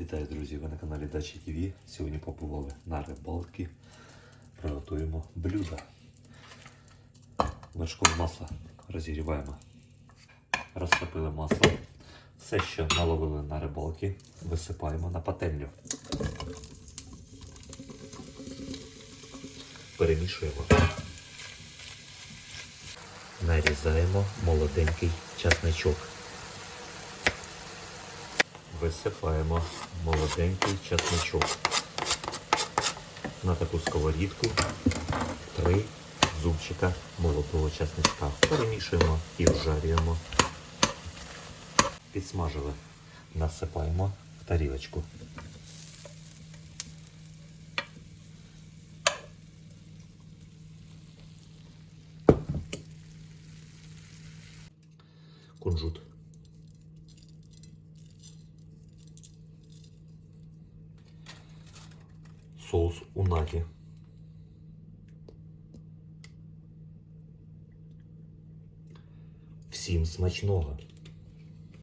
Вітаю, друзі! Ви на каналі Дачі ТВ. Сьогодні побували на рибалки. Приготуємо блюдо. Вершкове масло розігріваємо. Розтопили масло. Все, що наловили на рибалки, висипаємо на пательню. Перемішуємо. Нарізаємо молоденький часничок. Висипаємо молоденький часничок. На таку сковорідку три зубчика молодого часничка. Перемішуємо і вжарюємо. Підсмажили. Насипаємо в тарілочку. Кунжут. Соус унагі. Всім смачного!